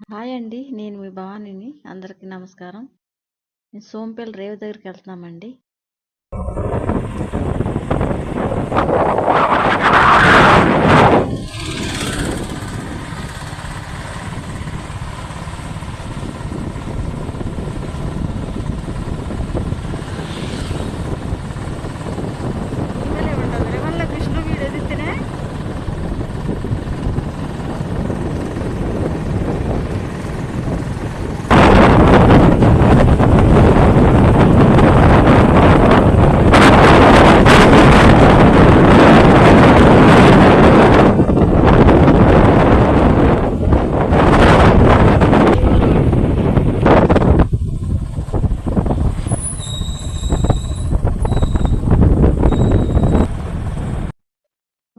Hi అండి. నేను మీ భవానీని. అందరికీ నమస్కారం. నేను సోంపేల్ రేవు దగ్గరికి వెళ్తున్నామండి.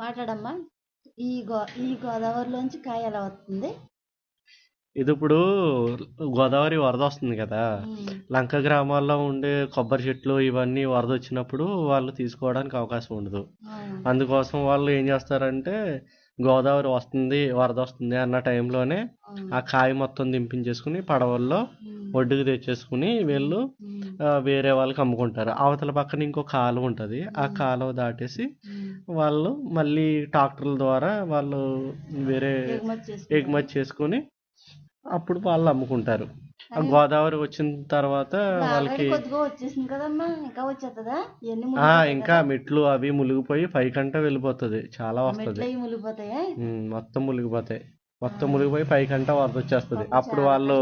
మాట్లాడమ్మా. ఈ గో ఈ గోదావరిలోంచి కాయ ఎలా వస్తుంది? ఇది ఇప్పుడు గోదావరి వరద వస్తుంది కదా. లంక గ్రామాల్లో ఉండే కొబ్బరి చెట్లు ఇవన్నీ వరద వచ్చినప్పుడు వాళ్ళు తీసుకోవడానికి అవకాశం ఉండదు. అందుకోసం వాళ్ళు ఏం చేస్తారంటే గోదావరి వస్తుంది వరద వస్తుంది అన్న టైంలోనే ఆ కాయ మొత్తం దింపించేసుకుని పడవల్లో ఒడ్డుకు తెచ్చేసుకుని వీళ్ళు వేరే వాళ్ళకి అమ్ముకుంటారు. అవతల పక్కన ఇంకో కాలువ ఉంటుంది. ఆ కాలువ దాటేసి వాళ్ళు మళ్ళీ ట్రాక్టర్ల ద్వారా వాళ్ళు వేరే ఎగుమతి చేసుకుని అప్పుడు వాళ్ళు అమ్ముకుంటారు. ఆ గోదావరి వచ్చిన తర్వాత వాళ్ళకి కొద్దిగా వచ్చేసింది కదమ్మా ఇంకా మెట్లు అవి మునిగిపోయి పైకంట వెళ్ళిపోతుంది. చాలా వస్తుంది. మొత్తం మునిగిపోతాయి. మొత్తం మునిగిపోయి పైకంట వరద వచ్చేస్తుంది. అప్పుడు వాళ్ళు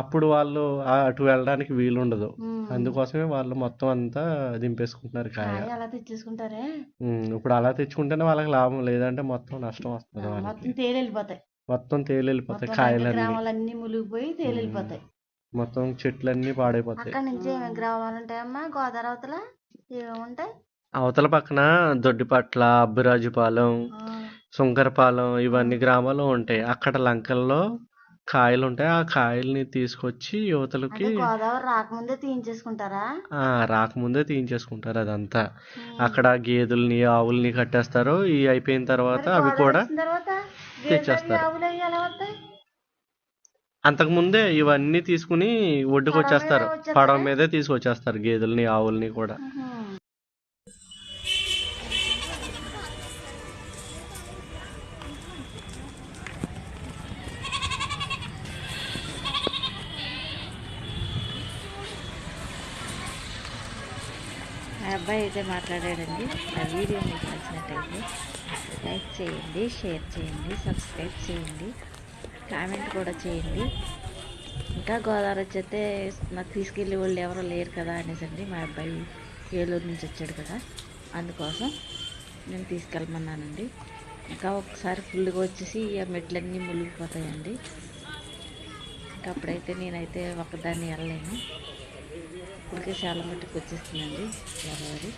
అప్పుడు వాళ్ళు అటు వెళ్ళడానికి వీలు ఉండదు అందుకోసమే వాళ్ళు మొత్తం అంతా దింపేసుకుంటున్నారు కాయ. అలా తెచ్చేసుకుంటారే? ఇప్పుడు అలా తెచ్చుకుంటేనే వాళ్ళకి లాభం లేదంటే మొత్తం నష్టం వస్తుంది వాళ్ళకి. మొత్తం తేలి వెళ్ళిపోతాయి మొత్తం తేలి వెళ్ళిపోతాయి మొత్తం కాయలన్నీ. గ్రామాలన్నీ మునిగిపోయి తేలి వెళ్ళిపోతాయి మొత్తం చెట్లన్నీ పాడైపోతాయి. అక్కడ నుంచి ఏమేమి గ్రామాలు ఉంటాయమ్మా? గోదావరి అవతల ఉంటాయి? అవతల పక్కన దొడ్డిపట్ల అబ్బిరాజుపాలెం సుంకరపాలెం ఇవన్నీ గ్రామాలు ఉంటాయి. అక్కడ లంకల్లో కాయలు ఉంటాయి ఆ కాయల్ని తీసుకొచ్చి యువతలకి గోదావరి రాకముందే తీయించేసుకుంటారా? ఆ రాకముందే తీయించేసుకుంటారు అదంతా. అక్కడ గేదెల్ని ఆవుల్ని కట్టేస్తారు. ఈ అయిపోయిన తర్వాత అవి కూడా వచ్చిన తర్వాత తెచ్చేస్తారు. గేదెలు, ఆవులు అవి ఎలా వస్తాయి? అంతకుముందే ఇవన్నీ తీసుకుని ఒడ్డుకు పడవ మీద వచ్చేస్తారు? పడవ మీదే తీసుకొచ్చేస్తారు గేదెల్ని ఆవుల్ని కూడా. మా అబ్బాయి అయితే మాట్లాడాడండి. నా వీడియో మీకు నచ్చినట్టయితే లైక్ చేయండి షేర్ చేయండి సబ్స్క్రైబ్ చేయండి కామెంట్ కూడా చేయండి. ఇంకా గోదావరి వచ్చేస్తే నాకు తీసుకెళ్ళే వాళ్ళు ఎవరో లేరు కదా అనేసండి మా అబ్బాయి ఏలూరు నుంచి వచ్చాడు కదా. అందుకోసం నేను తీసుకెళ్ళమన్నానండి. ఇంకా ఒకసారి ఫుల్గా వచ్చేసి ఆ మెట్లన్నీ మునిగిపోతాయండి. ఇంకా అప్పుడైతే నేనైతే ఒకదాన్ని వెళ్ళలేను. ఇప్పటికే చాలా మట్టుకు వచ్చేస్తుందండి గోదావరి.